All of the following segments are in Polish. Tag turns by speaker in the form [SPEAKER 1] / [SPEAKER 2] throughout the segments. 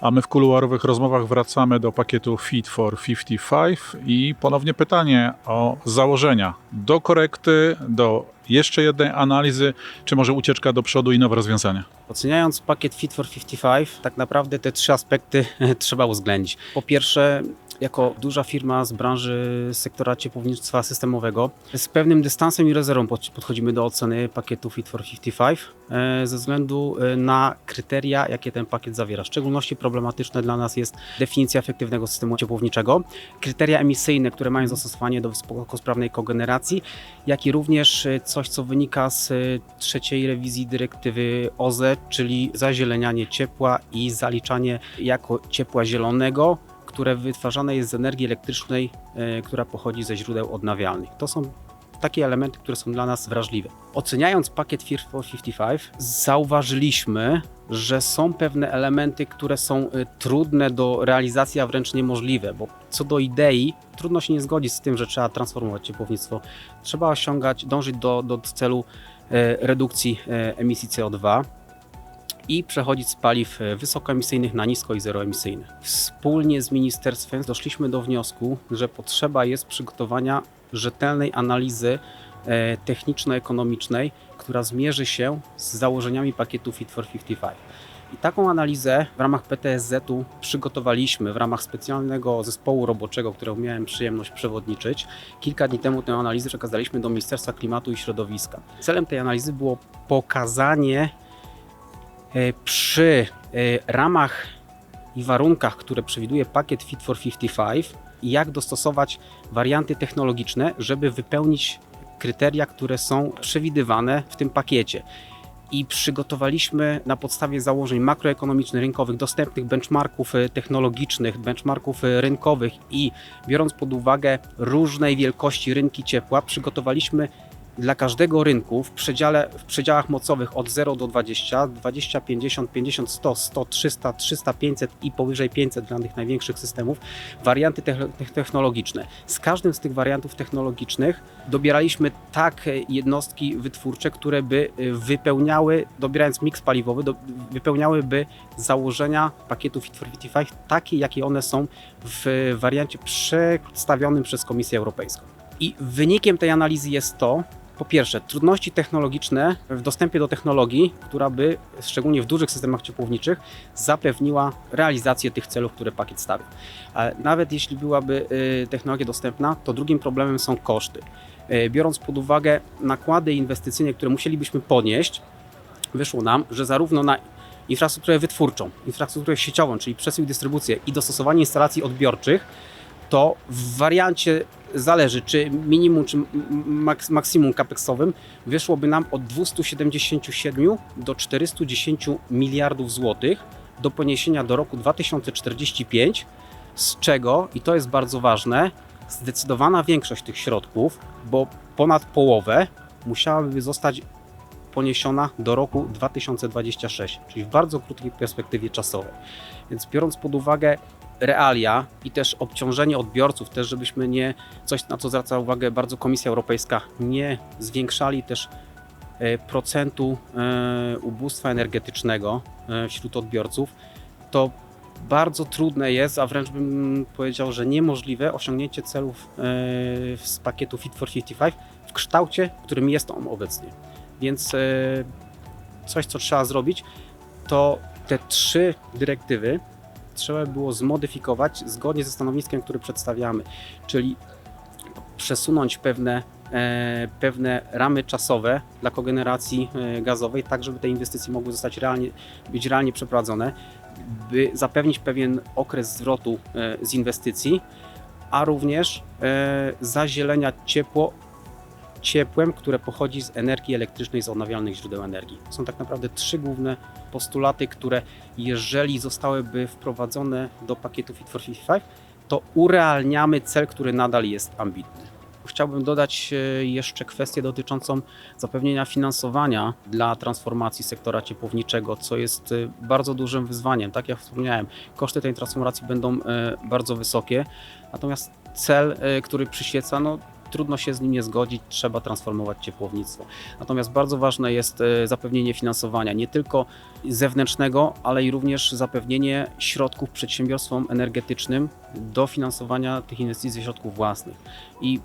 [SPEAKER 1] A my w kuluarowych rozmowach wracamy do pakietu Fit for 55 i ponownie pytanie o założenia do korekty, do jeszcze jednej analizy, czy może ucieczka do przodu i nowe rozwiązania.
[SPEAKER 2] Oceniając pakiet Fit for 55, tak naprawdę te trzy aspekty trzeba uwzględnić. Po pierwsze, jako duża firma z branży sektora ciepłownictwa systemowego, z pewnym dystansem i rezerwą pod- podchodzimy do oceny pakietu Fit for 55 e, ze względu e, na kryteria, jakie ten pakiet zawiera. W szczególności problematyczne dla nas jest definicja efektywnego systemu ciepłowniczego, kryteria emisyjne, które mają zastosowanie do wysokosprawnej kogeneracji, jak i również e, coś, co wynika z trzeciej rewizji dyrektywy OZE, czyli zazielenianie ciepła i zaliczanie jako ciepła zielonego, które wytwarzane jest z energii elektrycznej, e, która pochodzi ze źródeł odnawialnych. To są takie elementy, które są dla nas wrażliwe. Oceniając pakiet Fit for 55, zauważyliśmy, że są pewne elementy, które są e, trudne do realizacji, a wręcz niemożliwe, bo co do idei, trudno się nie zgodzić z tym, że trzeba transformować ciepłownictwo. Trzeba osiągać, dążyć do, do celu e, redukcji emisji CO2 i przechodzić z paliw e, wysokoemisyjnych na nisko i zeroemisyjne. Wspólnie z ministerstwem doszliśmy do wniosku, że potrzeba jest przygotowania rzetelnej analizy e, techniczno-ekonomicznej, która zmierzy się z założeniami pakietu Fit for 55. I taką analizę w ramach PTSZ-u przygotowaliśmy w ramach specjalnego zespołu roboczego, którego miałem przyjemność przewodniczyć. Kilka dni temu tę analizę przekazaliśmy do Ministerstwa Klimatu i Środowiska. Celem tej analizy było pokazanie przy e, ramach i warunkach, które przewiduje pakiet Fit for 55, jak dostosować warianty technologiczne, żeby wypełnić kryteria, które są przewidywane w tym pakiecie. I przygotowaliśmy na podstawie założeń makroekonomicznych, rynkowych, dostępnych benchmarków e, technologicznych, benchmarków e, rynkowych i biorąc pod uwagę różnej wielkości rynki ciepła, przygotowaliśmy dla każdego rynku w, przedziale, w przedziałach mocowych od 0 do 20, 20, 50, 50, 100, 100, 300, 300, 500 i powyżej 500 dla tych największych systemów, warianty techno- tech- technologiczne. Z każdym z tych wariantów technologicznych dobieraliśmy tak jednostki wytwórcze, które by e, wypełniały, dobierając miks paliwowy, do, wypełniałyby założenia pakietu Fit for 55 takie, jakie one są w wariancie przedstawionym przez Komisję Europejską. I wynikiem tej analizy jest to, po pierwsze, trudności technologiczne w dostępie do technologii, która by, szczególnie w dużych systemach ciepłowniczych, zapewniła realizację tych celów, które pakiet stawia. Ale nawet jeśli byłaby y, technologia dostępna, to drugim problemem są koszty. Y, Biorąc pod uwagę nakłady inwestycyjne, które musielibyśmy ponieść, wyszło nam, że zarówno na infrastrukturę wytwórczą, infrastrukturę sieciową, czyli przesył i dystrybucję i dostosowanie instalacji odbiorczych, to w wariancie zależy, czy minimum, czy maks, maksimum capeksowym wyszłoby nam od 277 do 410 miliardów złotych do poniesienia do roku 2045, z czego, i to jest bardzo ważne, zdecydowana większość tych środków, bo ponad połowę musiałaby zostać poniesiona do roku 2026, czyli w bardzo krótkiej perspektywie czasowej. Więc biorąc pod uwagę realia i też obciążenie odbiorców, też żebyśmy nie, coś na co zwraca uwagę bardzo Komisja Europejska, nie zwiększali też e, procentu e, ubóstwa energetycznego e, wśród odbiorców, to bardzo trudne jest, a wręcz bym powiedział, że niemożliwe osiągnięcie celów z pakietu Fit for 55 w kształcie, w którym jest on obecnie. Więc coś, co trzeba zrobić, to te trzy dyrektywy trzeba było zmodyfikować zgodnie ze stanowiskiem, które przedstawiamy, czyli przesunąć pewne, e, pewne ramy czasowe dla kogeneracji e, gazowej, tak żeby te inwestycje mogły zostać realnie, być realnie przeprowadzone, by zapewnić pewien okres zwrotu e, z inwestycji, a również e, ciepło ciepłem, które pochodzi z energii elektrycznej z odnawialnych źródeł energii. Są tak naprawdę trzy główne postulaty, które jeżeli zostałyby wprowadzone do pakietu Fit for 55, to urealniamy cel, który nadal jest ambitny. Chciałbym dodać e, jeszcze kwestię dotyczącą zapewnienia finansowania dla transformacji sektora ciepłowniczego, co jest e, bardzo dużym wyzwaniem. Tak jak wspomniałem, koszty tej transformacji będą e, bardzo wysokie, natomiast cel, który przyświeca, no, trudno się z nim nie zgodzić, trzeba transformować ciepłownictwo. Natomiast bardzo ważne jest e, zapewnienie finansowania, nie tylko zewnętrznego, ale i również zapewnienie środków przedsiębiorstwom energetycznym do finansowania tych inwestycji ze środków własnych. I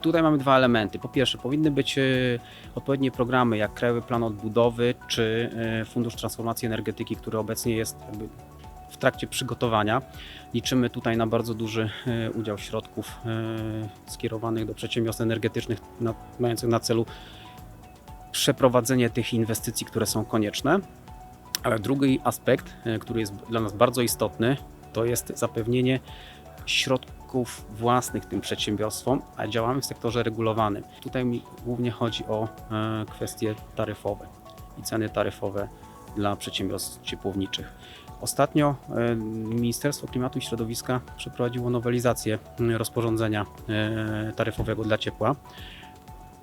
[SPEAKER 2] tutaj mamy dwa elementy. Po pierwsze, powinny być e, odpowiednie programy jak Krajowy Plan Odbudowy czy e, Fundusz Transformacji Energetyki, który obecnie jest jakby w trakcie przygotowania. Liczymy tutaj na bardzo duży e, udział środków e, skierowanych do przedsiębiorstw energetycznych, mających na celu przeprowadzenie tych inwestycji, które są konieczne. Ale drugi aspekt, e, który jest dla nas bardzo istotny, to jest zapewnienie środków własnych tym przedsiębiorstwom, a działamy w sektorze regulowanym. Tutaj mi głównie chodzi o kwestie taryfowe i ceny taryfowe dla przedsiębiorstw ciepłowniczych. Ostatnio e, Ministerstwo Klimatu i Środowiska przeprowadziło nowelizację m, rozporządzenia e, taryfowego dla ciepła.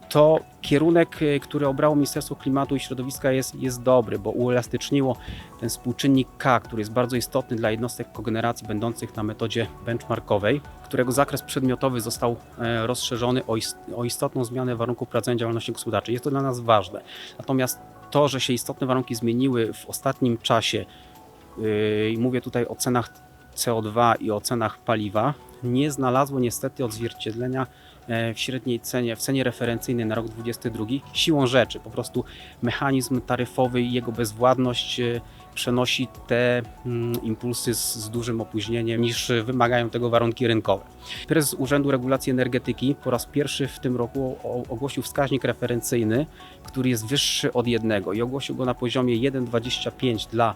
[SPEAKER 2] To kierunek, e, który obrało Ministerstwo Klimatu i Środowiska jest, jest dobry, bo uelastyczniło ten współczynnik K, który jest bardzo istotny dla jednostek kogeneracji będących na metodzie benchmarkowej, którego zakres przedmiotowy został rozszerzony o, ist, o istotną zmianę warunków prowadzenia działalności gospodarczej. Jest to dla nas ważne. Natomiast to, że się istotne warunki zmieniły w ostatnim czasie, i mówię tutaj o cenach CO2 i o cenach paliwa, nie znalazło niestety odzwierciedlenia e, w średniej cenie, w cenie referencyjnej na rok 2022 siłą rzeczy. Po prostu mechanizm taryfowy i jego bezwładność e, przenosi te mm, impulsy z, z dużym opóźnieniem niż wymagają tego warunki rynkowe. Prezes Urzędu Regulacji Energetyki po raz pierwszy w tym roku ogłosił wskaźnik referencyjny, który jest wyższy od jednego i ogłosił go na poziomie 1,25 dla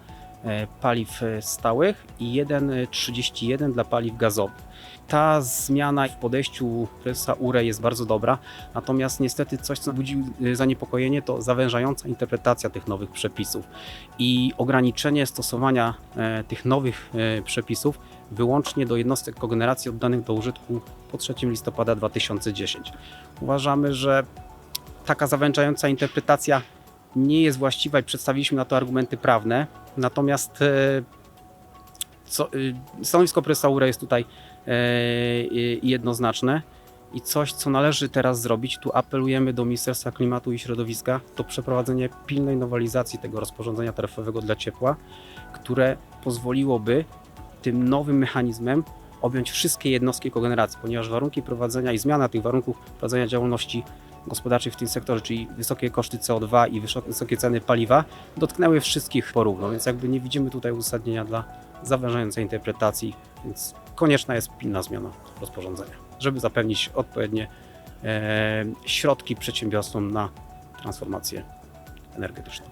[SPEAKER 2] paliw e, stałych i 1,31 dla paliw gazowych. Ta zmiana w podejściu prezesa URE jest bardzo dobra, natomiast niestety coś, co budzi e, zaniepokojenie, to zawężająca interpretacja tych nowych przepisów i ograniczenie stosowania e, tych nowych e, przepisów wyłącznie do jednostek kogeneracji oddanych do użytku po 3 listopada 2010. Uważamy, że taka zawężająca interpretacja nie jest właściwa i przedstawiliśmy na to argumenty prawne. Natomiast e, co, y, stanowisko prezesa URE jest tutaj e, jednoznaczne i coś, co należy teraz zrobić, tu apelujemy do Ministerstwa Klimatu i Środowiska, to przeprowadzenie pilnej nowelizacji tego rozporządzenia taryfowego dla ciepła, które pozwoliłoby tym nowym mechanizmem objąć wszystkie jednostki kogeneracji, ponieważ warunki prowadzenia i zmiana tych warunków prowadzenia działalności gospodarczej w tym sektorze, czyli wysokie koszty CO2 i wysok- wysokie ceny paliwa, dotknęły wszystkich porówno, więc jakby nie widzimy tutaj uzasadnienia dla zawężającej interpretacji, więc konieczna jest pilna zmiana rozporządzenia, żeby zapewnić odpowiednie e, środki przedsiębiorstwom na transformację energetyczną.